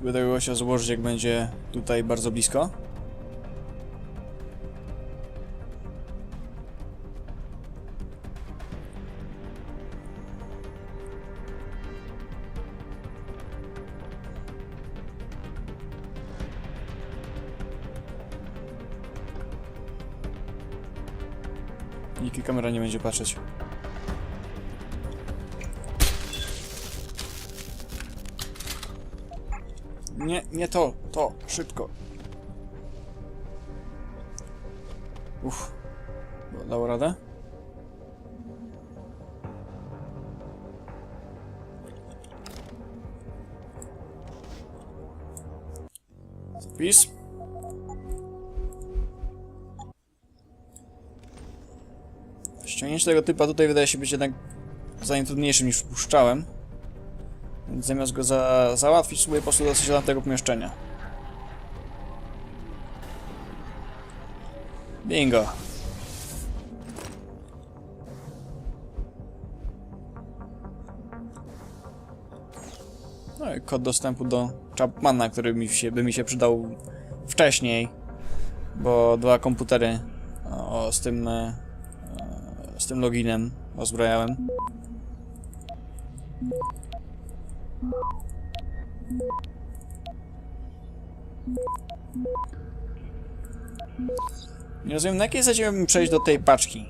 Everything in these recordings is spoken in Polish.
Spróbuję tego gościa złożyć, jak będzie tutaj bardzo blisko. Nikt kamera nie będzie patrzeć. Nie, nie to, to, szybko. Uff. Dało radę? Zapis. Ściągnięcie tego typa tutaj wydaje się być jednak zanim trudniejszym niż przypuszczałem. Więc zamiast go za załatwić, spróbuję po prostu dostać się do tego pomieszczenia. Bingo. No i kod dostępu do Chapmana, który mi się, by mi się przydał wcześniej, bo dwa komputery o, z tym e, z tym loginem ozbrajałem. Nie rozumiem, na jakiej zasadzie bym przejść do tej paczki?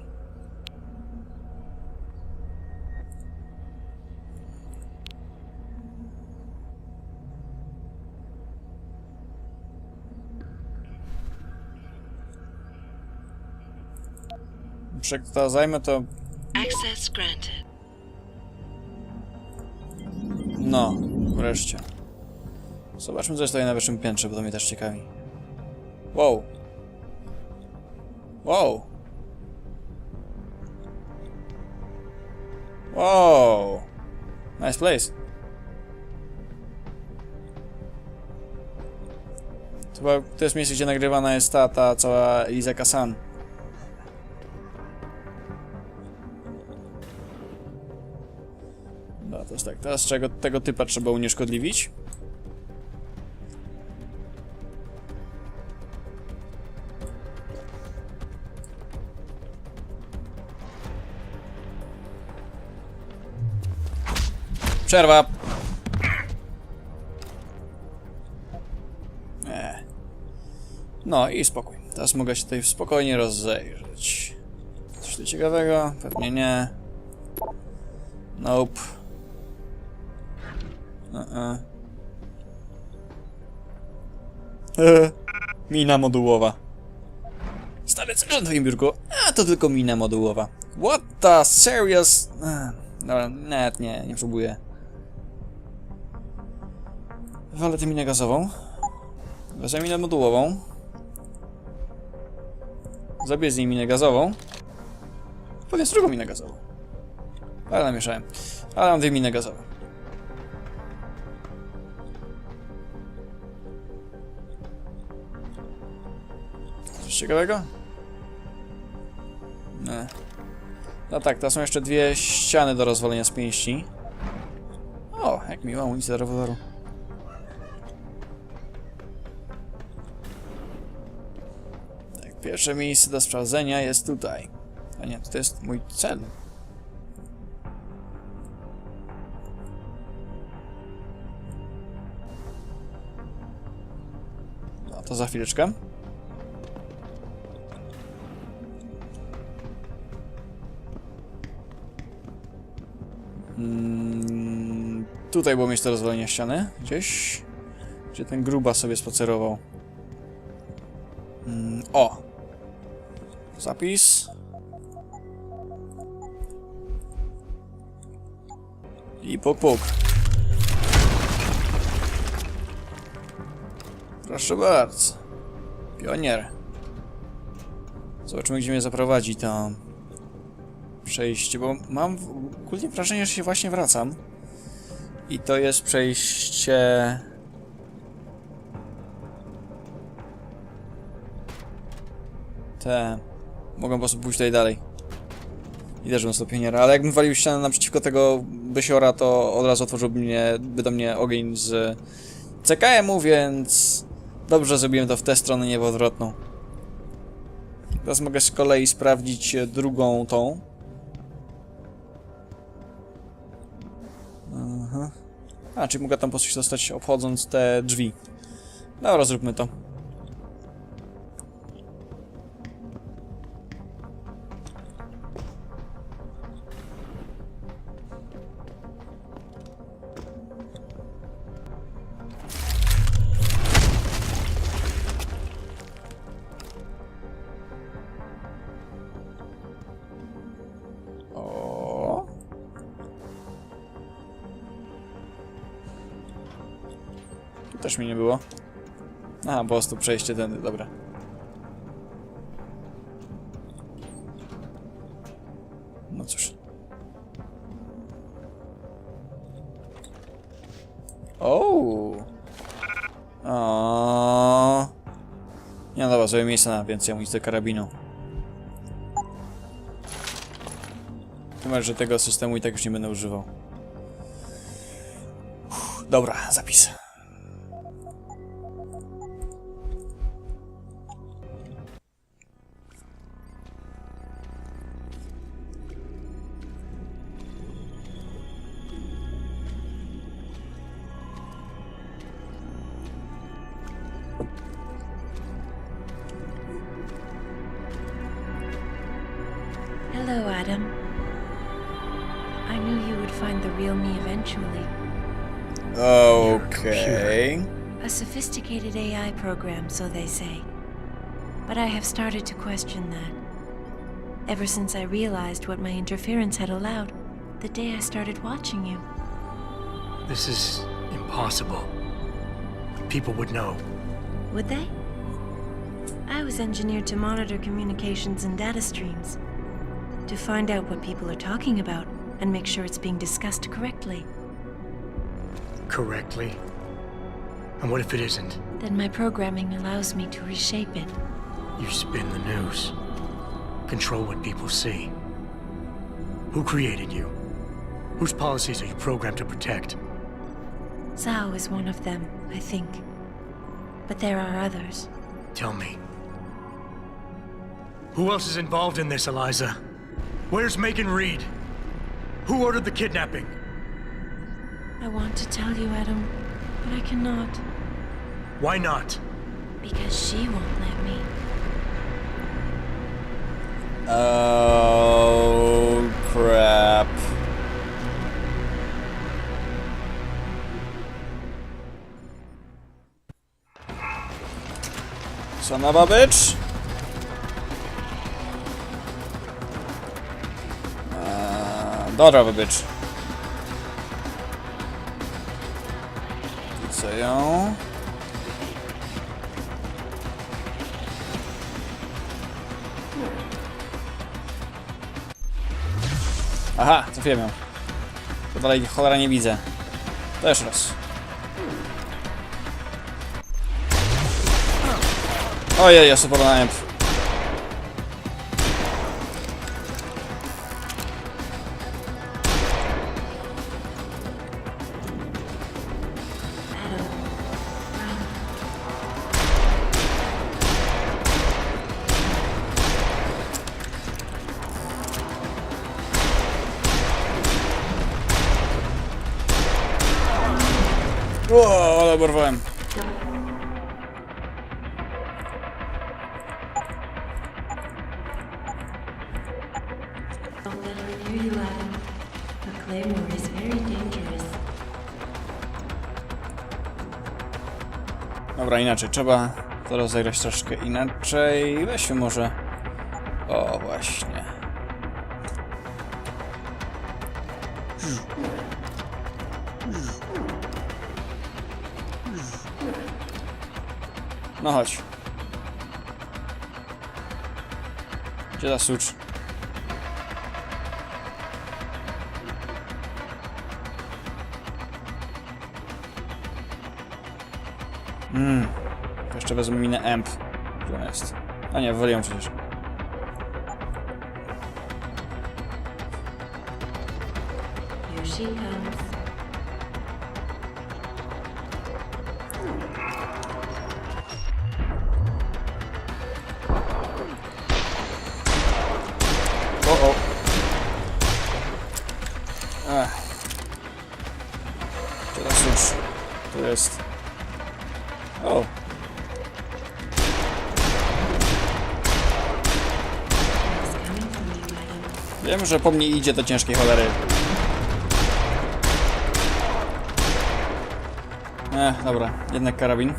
Jak to zajmę, to Access granted. No, wreszcie. Zobaczmy, co jest tutaj na wyższym piętrze, bo to mnie też ciekawi. Wow. Wow. Wow. Nice place. To, to jest miejsce, gdzie nagrywana jest ta, ta cała Eliza Kasan. No jest tak, teraz czego, tego typa trzeba unieszkodliwić. Przerwa! Nie. No i spokój. Teraz mogę się tutaj spokojnie rozejrzeć. Coś tu ciekawego? Pewnie nie. Nope. Uh-uh. Eee, mina modułowa. Stary, co na twoim biurku? A, to tylko mina modułowa. What the serious... Ech, Dobra, nawet nie, nie próbuję. Walę tę minę gazową. Wezmę minę modułową. Zabiję z niej minę gazową. Podniosę drugą minę gazową. Ale namieszałem. Ale mam dwie miny gazowe. Coś ciekawego? Nie. No tak, to są jeszcze dwie ściany do rozwalenia z pięści. O, jak miła amunicja do rewolweru. Tak, pierwsze miejsce do sprawdzenia jest tutaj. A nie, to jest mój cel. No to za chwileczkę. Mm, tutaj było miejsce rozwalenia ściany. Gdzieś. Gdzie ten gruba sobie spacerował. Mm, o! Zapis. I puk puk. Proszę bardzo. Pionier. Zobaczymy, gdzie mnie zaprowadzi to przejście, bo mam ogólnie wrażenie, że się właśnie wracam. I to jest przejście... Te... Mogę po prostu pójść tutaj dalej. I też bym sobie pioniera, ale jakbym walił ścianę naprzeciwko tego bysiora, to od razu otworzyłby mnie, by do mnie ogień z CKM-u, więc dobrze zrobiłem to w tę stronę, nie w odwrotną. Teraz mogę z kolei sprawdzić drugą tą. A, czyli mogę tam po coś dostać obchodząc te drzwi. Dobra, zróbmy to. Też mi nie było. Aha, po prostu przejście tędy, dobra. No cóż. O. O. Nie no dobra, zrobię miejsce na więcej amunicji do karabinu. Chyba, że tego systemu i tak już nie będę używał. Uff, dobra, zapis. Hello, Adam. I knew you would find the real me eventually. Okay. A sophisticated AI program, so they say. But I have started to question that. Ever since I realized what my interference had allowed, the day I started watching you. This is impossible. People would know. Would they? I was engineered to monitor communications and data streams. To find out what people are talking about and make sure it's being discussed correctly. Correctly. And what if it isn't? Then my programming allows me to reshape it. You spin the news. Control what people see. Who created you? Whose policies are you programmed to protect? Zhao is one of them, I think. But there are others. Tell me. Who else is involved in this, Eliza? Where's Megan Reed? Who ordered the kidnapping? I want to tell you, Adam, but I cannot. Why not? Because she won't let me. Oh crap. Son of a bitch. Dobra, wy bitch. Widzę ją. Aha, trafiłem ją. To dalej cholera nie widzę. Też raz. Ojej, ja sobie porównałem. Dangerous. Dobra, inaczej. Trzeba to rozegrać troszkę inaczej. Weźmy może... O, właśnie. No chodź. Gdzie ta sucz? Mmm. Jeszcze wezmę minę amp. Gdzie jest? A nie, wywaliłem przecież. Here she comes. Wiem, że po mnie idzie to ciężkie cholery. Ech, dobra, jednak karabin.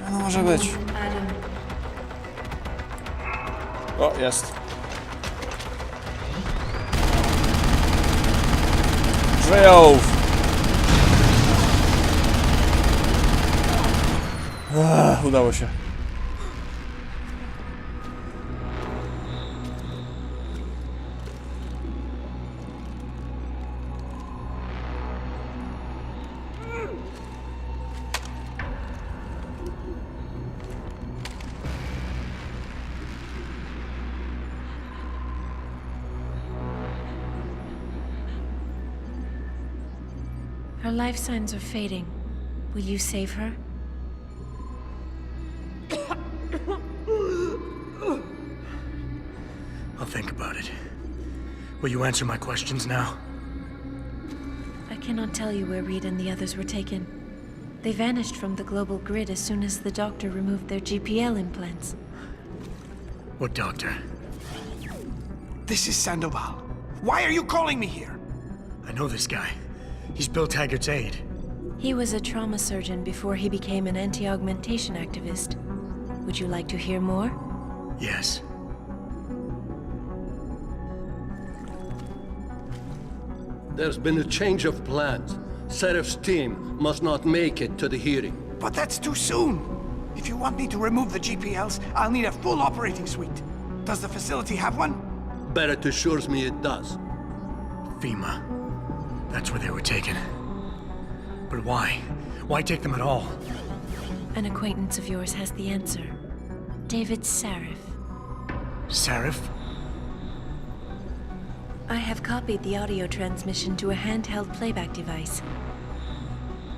No, no może być. O, jest. Żyjąów! Udało się. Her life signs are fading. Will you save her? I'll think about it. Will you answer my questions now? I cannot tell you where Reed and the others were taken. They vanished from the global grid as soon as the doctor removed their GPL implants. What doctor? This is Sandoval. Why are you calling me here? I know this guy. He's Bill Taggart's aide. He was a trauma surgeon before he became an anti augmentation activist. Would you like to hear more? Yes. There's been a change of plans. Serif's team must not make it to the hearing. But that's too soon. If you want me to remove the GPLs, I'll need a full operating suite. Does the facility have one? Barrett assures me it does. FEMA. That's where they were taken. But why? Why take them at all? An acquaintance of yours has the answer David Sarif. Sarif? I have copied the audio transmission to a handheld playback device.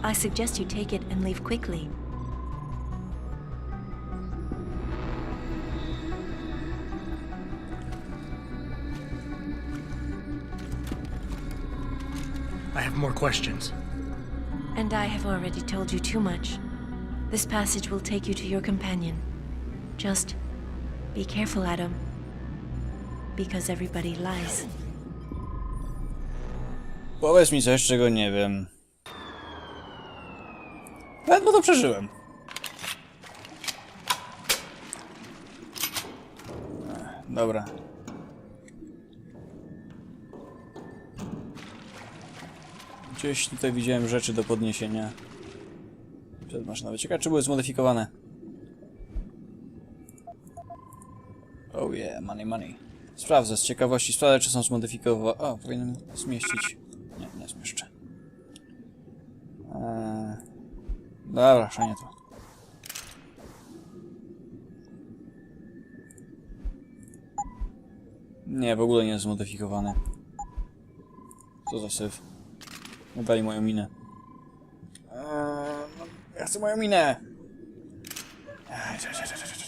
I suggest you take it and leave quickly. Have more questions. And I have already told you too much. This passage will take you to your companion. Just be careful, Adam. Because everybody lies. Powiedz mi coś, czego nie wiem. Ledwo to przeżyłem. Dobra. Gdzieś tutaj widziałem rzeczy do podniesienia. Przed maszynowe. Ciekawe, czy były zmodyfikowane. Oh yeah, money, money. Sprawdzę z ciekawości, sprawdzę, czy są zmodyfikowane. O, powinienem zmieścić. Nie, nie zmieszczę. Eee... Dobra, szanie to. Nie, w ogóle nie jest zmodyfikowany. Co za syf. Nie dali moją minę. Eee, no, ja chcę moją minę! Eee, cia, cia, cia, cia, cia.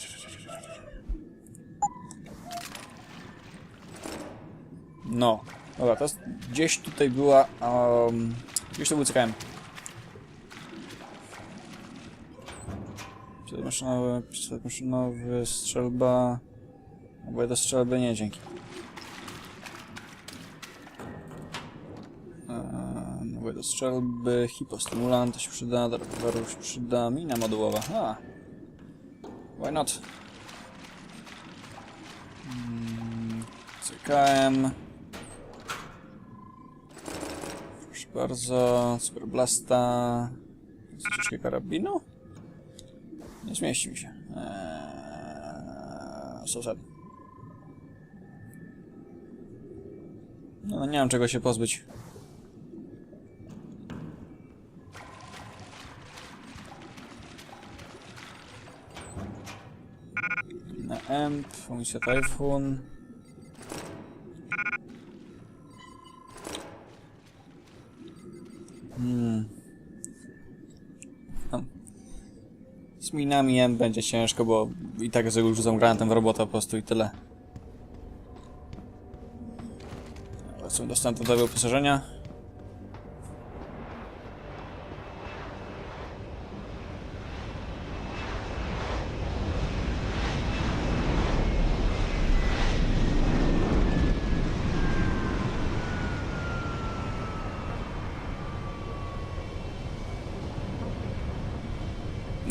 No, dobra, to jest, gdzieś tutaj była, um, gdzieś to był CKM. Pistolet maszynowy, pistolet maszynowy, strzelba, bo ja do strzelby nie, dzięki. Strzelby, hipostymulant się przyda, do roweru się przyda, mina modułowa, a. Why not? Mm, CKM. Proszę bardzo, Superblasta. Troszeczkę karabinu? Nie zmieści mi się. Eee. No, nie mam czego się pozbyć. EMP, amunicja Typhoon. Hmm. No. Z minami EMP będzie ciężko, bo i tak z reguły rzucam granatem w robota po prostu i tyle. Wracamy do standardowego wyposażenia.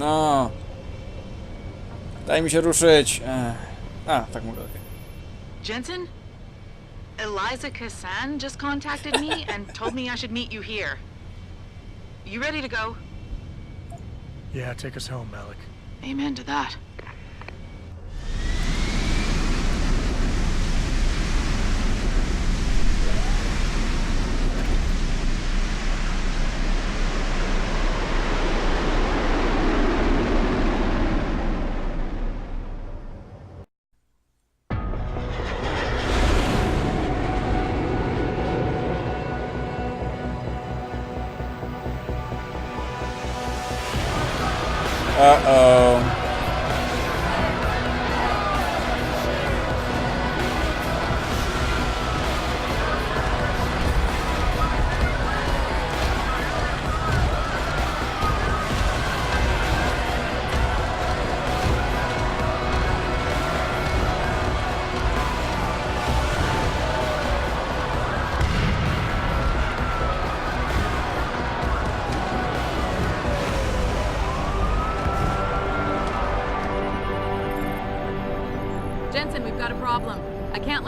No. Daj mi się ruszyć. Ech. A, tak mogę. Jensen? Eliza Kassan just contacted me and told me I should meet you here. You ready to go? Yeah, take us home, Malik. Amen to that.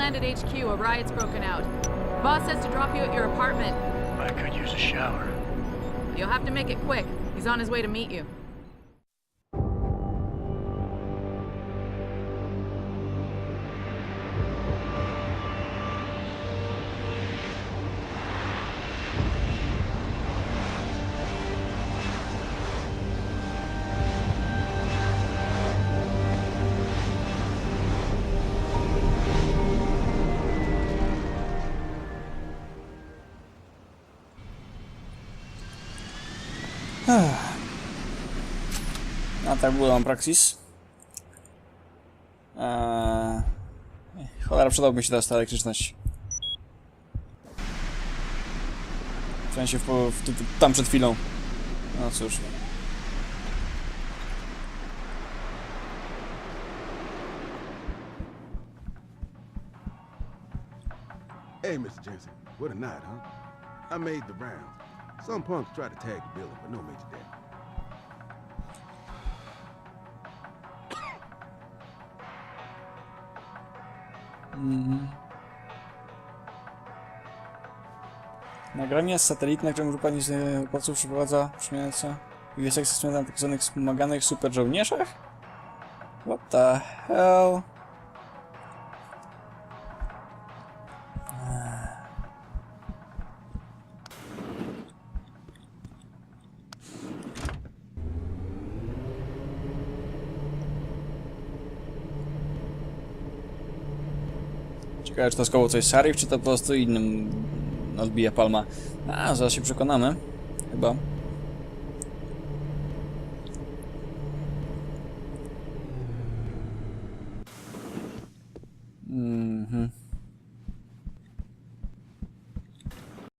Land at HQ. A riot's broken out. Boss says to drop you at your apartment. I could use a shower. You'll have to make it quick. He's on his way to meet you. Tak było, mam praksis. Eee... Cholera, przydałby się teraz ta elektryczność. W sensie w, w, w, tam przed chwilą. No cóż. Hey, Mr. Jensen, what a night, huh? I made the rounds. Some punks tried to tag the building, but no major damage. Nagranie z satelitne, którym grupa niezapłaców przeprowadza jest eksperyment na tak zwanych wspomaganych super żołnierzach? What the hell? Ciekawe, czy to z koło coś Sarif, czy to po prostu innym odbija palma. A, zaraz się przekonamy. Chyba.